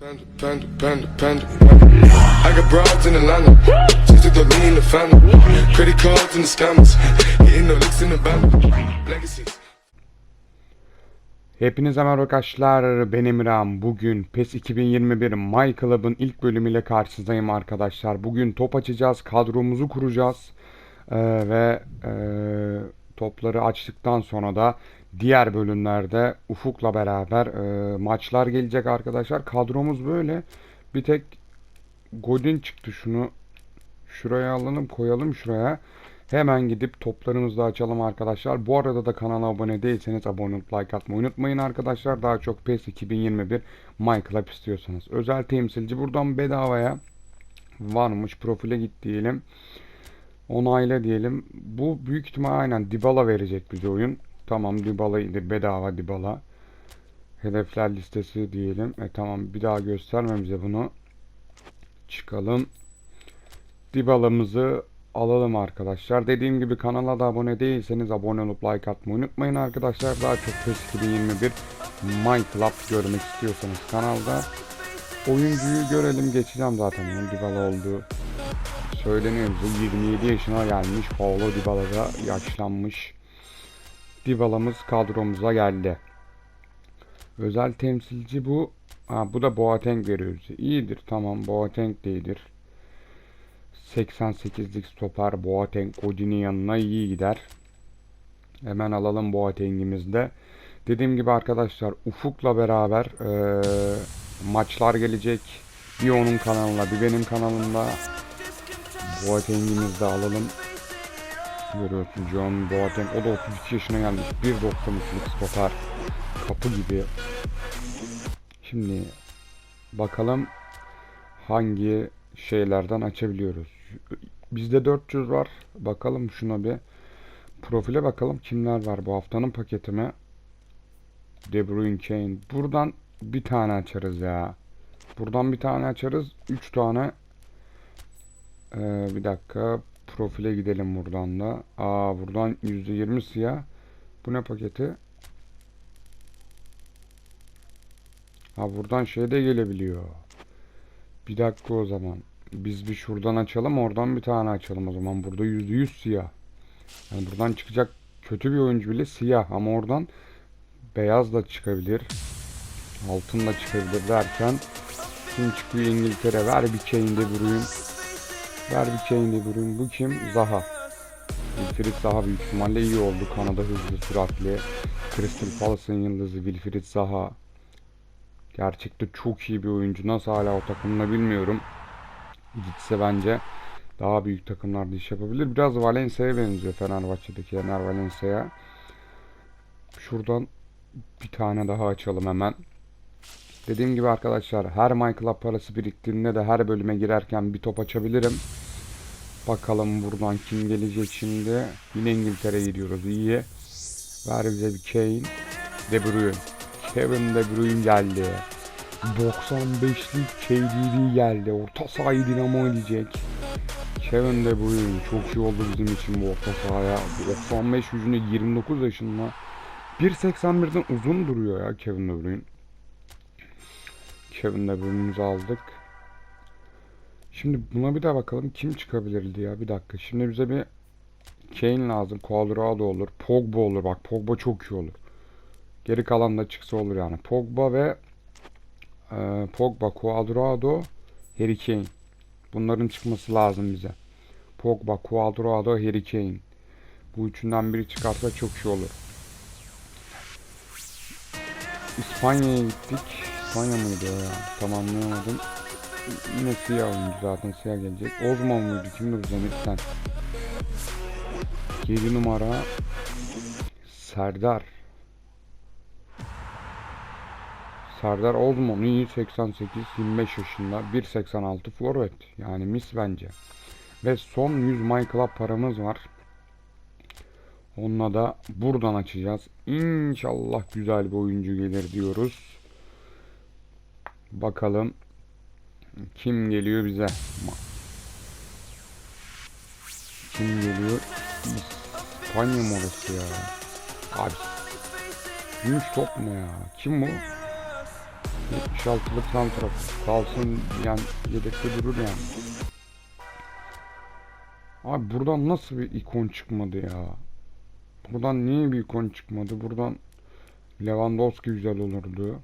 Panda, panda, panda, panda. I got broads in Atlanta. Just took the lean, the family. Credit cards and the scammers. Hitting the licks in the band. Legacies. Hepinize merhaba arkadaşlar. Ben Emirhan. Bugün PES 2021 My Club'ın ilk bölümüyle karşınızdayım arkadaşlar. Bugün top açacağız, kadromuzu kuracağız Ee, ve e, topları açtıktan sonra da diğer bölümlerde Ufuk'la beraber e, maçlar gelecek arkadaşlar. Kadromuz böyle. Bir tek Godin çıktı. Şunu şuraya alalım, koyalım şuraya. Hemen gidip toplarımızı da açalım arkadaşlar. Bu arada da kanala abone değilseniz abone olup like atmayı unutmayın arkadaşlar. Daha çok PES 2021 My Club istiyorsanız. Özel temsilci buradan bedavaya varmış. Profile git diyelim. Onayla diyelim. Bu büyük ihtimal aynen Dybala verecek bize oyun. Tamam Dybala'ydı. Bedava Dybala. Hedefler listesi diyelim. E tamam bir daha gösterme bize bunu. Çıkalım. Dybala'mızı alalım arkadaşlar. Dediğim gibi kanala da abone değilseniz abone olup like atmayı unutmayın arkadaşlar. Daha çok PES 2021 My Club görmek istiyorsanız kanalda oyuncuyu görelim geçeceğim zaten onun Dybala olduğu söyleniyor bize 27 yaşına gelmiş Paulo Dybala da yaşlanmış Dybala'mız kadromuza geldi özel temsilci bu ha, bu da Boateng veriyor bize iyidir tamam Boateng de iyidir 88'lik stoper Boateng Godin'in yanına iyi gider. Hemen alalım Boateng'imizi de. Dediğim gibi arkadaşlar Ufuk'la beraber eee, maçlar gelecek. Bir onun kanalına bir benim kanalımda. Boateng'imizi de alalım. Görüyorsun John Boateng. O da 32 yaşına gelmiş. 1.93'lük stoper. Kapı gibi. Şimdi bakalım hangi şeylerden açabiliyoruz. Bizde 400 var. Bakalım şuna bir. Profile bakalım kimler var bu haftanın paketimi. De Bruyne, Kane. Buradan bir tane açarız ya. Buradan bir tane açarız. 3 tane. Ee, bir dakika. Profile gidelim buradan da. Aa buradan %20 siyah. Bu ne paketi? Ha buradan şey de gelebiliyor. Bir dakika o zaman. Biz bir şuradan açalım oradan bir tane açalım o zaman. Burada %100 siyah. Yani buradan çıkacak kötü bir oyuncu bile siyah ama oradan beyaz da çıkabilir. Altın da çıkabilir derken kim çıkıyor İngiltere? Ver bir Kane de Bruyne. Ver bir Kane de Bruyne. Bu kim? Zaha. Wilfried Zaha büyük ihtimalle iyi oldu. Kanada hızlı süratli. Crystal Palace'ın yıldızı Wilfried Zaha. Gerçekte çok iyi bir oyuncu. Nasıl hala o takımda bilmiyorum. Gitse bence daha büyük takımlarda iş yapabilir. Biraz Valencia'ya benziyor Fenerbahçe'deki Ener Valencia'ya. Şuradan bir tane daha açalım hemen. Dediğim gibi arkadaşlar her Club parası biriktiğinde de her bölüme girerken bir top açabilirim. Bakalım buradan kim gelecek şimdi. Yine İngiltere'ye gidiyoruz. İyi. Ver bize bir Kane. De Bruyne. Kevin De Bruyne geldi. 95'lik KDB geldi. Orta sahayı dinamo edecek. Kevin De Bruyne çok iyi oldu bizim için bu orta sahaya. 95 yüzünde 29 yaşında. 1.81'den uzun duruyor ya Kevin De Bruyne. De Bruyne'imizi aldık. Şimdi buna bir daha bakalım kim çıkabilirdi ya bir dakika. Şimdi bize bir Kane lazım. Colorado olur. Pogba olur. Bak Pogba çok iyi olur. Geri kalan da çıksa olur yani. Pogba ve e, Pogba, Cuadrado, Harry Kane. Bunların çıkması lazım bize. Pogba, Cuadrado, Harry Kane. Bu üçünden biri çıkarsa çok iyi olur. İspanya'ya gittik. İspanya mıydı o ya? Tamamlayamadım. Yine siyah oyuncu zaten siyah gelecek. Ozman mıydı? Kimdi bu Zemirsen? 7 numara Serdar. Serdar Ozman iyi 88 25 yaşında 1.86 forvet yani mis bence. Ve son 100 My Club paramız var. Onunla da buradan açacağız. İnşallah güzel bir oyuncu gelir diyoruz. Bakalım kim geliyor bize? Kim geliyor? İspanya mı orası ya? Abi Gümüş top ne ya? Kim bu? 76'lık santrafor. Kalsın yani yedekte durur yani. Abi buradan nasıl bir ikon çıkmadı ya? Buradan niye bir ikon çıkmadı? Buradan Lewandowski güzel olurdu.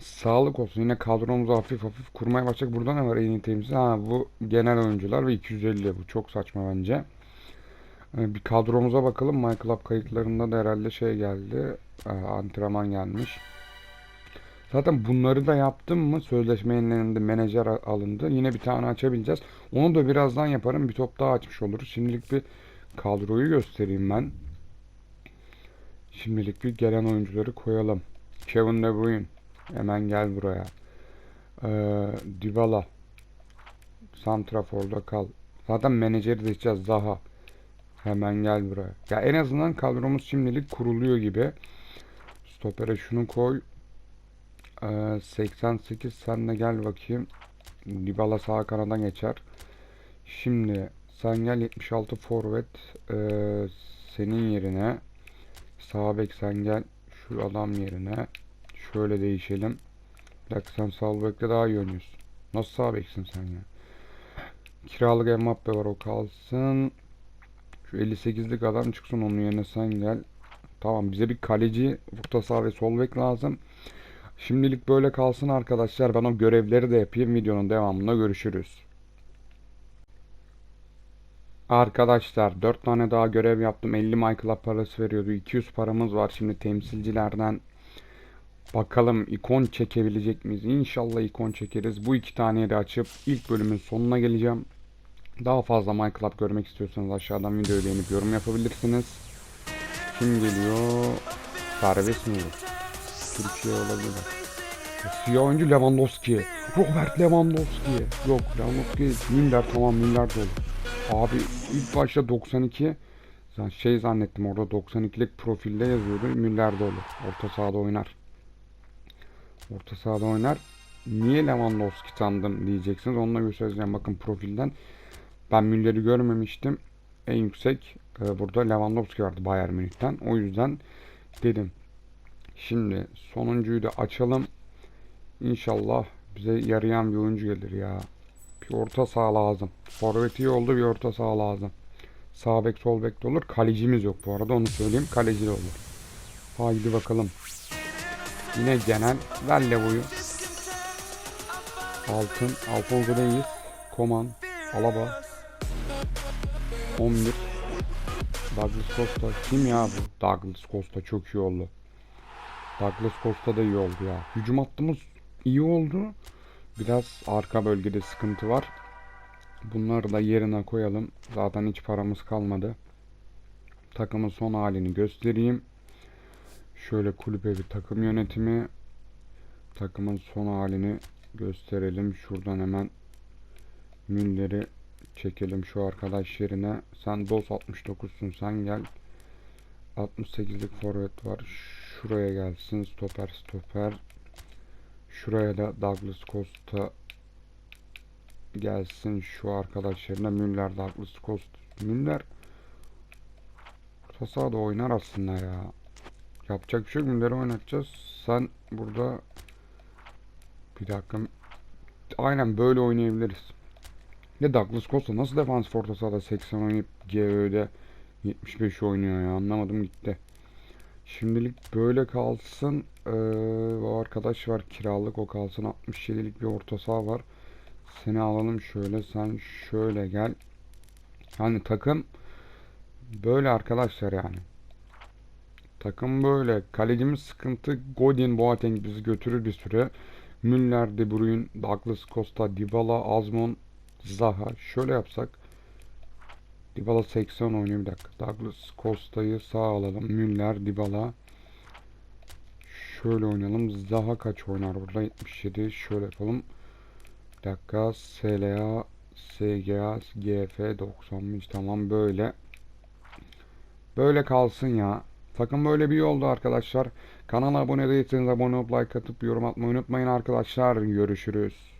Sağlık olsun. Yine kadromuzu hafif hafif kurmaya başladık. Burada ne var en iyi? Ha bu genel oyuncular ve 250. Bu çok saçma bence. Ee, Bir kadromuza bakalım. My Club kayıtlarında da herhalde şey geldi. Ee, Antrenman gelmiş. Zaten bunları da yaptım mı sözleşme yenileninde menajer alındı. Yine bir tane açabileceğiz. Onu da birazdan yaparım. Bir top daha açmış oluruz. Şimdilik bir kadroyu göstereyim ben. Şimdilik bir gelen oyuncuları koyalım. Kevin De Bruyne. Hemen gel buraya. Ee, Dybala. Santrafor'da kal. Zaten menajeri seçeceğiz. Zaha. Hemen gel buraya. Ya en azından kadromuz şimdilik kuruluyor gibi. Stopere şunu koy. Ee, 88 sen de gel bakayım. Dybala sağ kanada geçer. Şimdi sen gel 76 forvet ee, senin yerine sağ bek sen gel şu adam yerine şöyle değişelim. Bir dakika sen sağ daha iyi oynuyorsun. Nasıl sağ sen ya? Kiralık Mbappe var o kalsın. Şu 58'lik adam çıksın onun yerine sen gel. Tamam bize bir kaleci, orta saha ve sol lazım. Şimdilik böyle kalsın arkadaşlar. Ben o görevleri de yapayım. Videonun devamında görüşürüz. Arkadaşlar 4 tane daha görev yaptım. 50 MyClub parası veriyordu. 200 paramız var şimdi temsilcilerden. Bakalım ikon çekebilecek miyiz? İnşallah ikon çekeriz. Bu iki taneyi de açıp ilk bölümün sonuna geleceğim. Daha fazla MyClub görmek istiyorsanız aşağıdan videoyu beğenip yorum yapabilirsiniz. Kim geliyor? Serbest mi? Türkiye olabilir. Siyah oyuncu Lewandowski. Robert Lewandowski. Yok Lewandowski. Müller tamam Müller de olur. Abi ilk başta 92 sen şey zannettim orada 92'lik profilde yazıyordu. Müller de olur. Orta sahada oynar. Orta sahada oynar. Niye Lewandowski sandım diyeceksiniz. Onu da göstereceğim. Bakın profilden. Ben Müller'i görmemiştim. En yüksek e, burada Lewandowski vardı Bayern Münih'ten. O yüzden dedim. Şimdi sonuncuyu da açalım. İnşallah bize yarayan bir oyuncu gelir ya. Bir orta saha lazım. Forvet iyi oldu bir orta saha lazım. Sağ bek sol bek de olur. Kalecimiz yok bu arada onu söyleyeyim. Kaleci de olur. Haydi bakalım. Yine genel. Ver Levo'yu. Altın. Alfonso Davies. Koman. Alaba. 11. Douglas Costa. Kim ya bu? Douglas Costa çok iyi oldu. Douglas Costa da iyi oldu ya. Hücum hattımız iyi oldu. Biraz arka bölgede sıkıntı var. Bunları da yerine koyalım. Zaten hiç paramız kalmadı. Takımın son halini göstereyim. Şöyle kulübe bir takım yönetimi. Takımın son halini gösterelim. Şuradan hemen Müller'i çekelim şu arkadaş yerine. Sen DOS 69'sun sen gel. 68'lik forvet var. Şuraya gelsin stoper stoper. Şuraya da Douglas Costa gelsin şu arkadaş yerine Müller Douglas Costa. Müller orta sahada oynar aslında ya. Yapacak bir şey yok. Müller'i oynatacağız. Sen burada bir dakika aynen böyle oynayabiliriz. Ya Douglas Costa nasıl defans orta sahada 80 oynayıp GÖ'de 75 oynuyor ya anlamadım gitti. Şimdilik böyle kalsın. Ee, bu arkadaş var kiralık o kalsın. 67'lik bir orta saha var. Seni alalım şöyle. Sen şöyle gel. Yani takım böyle arkadaşlar yani. Takım böyle. Kalecimiz sıkıntı. Godin Boateng bizi götürür bir süre. Müller, De Bruyne, Douglas Costa, Dybala, Azmon, Zaha. Şöyle yapsak. Dybala 80 oynuyor bir dakika. Douglas Costa'yı sağ alalım. Müller, Dybala. Şöyle oynayalım. Zaha kaç oynar burada? 77. Şöyle yapalım. Bir dakika. SLA, SGA, GF 95. Tamam böyle. Böyle kalsın ya. Takım böyle bir yoldu arkadaşlar. Kanala abone değilseniz abone olup like atıp yorum atmayı unutmayın arkadaşlar. Görüşürüz.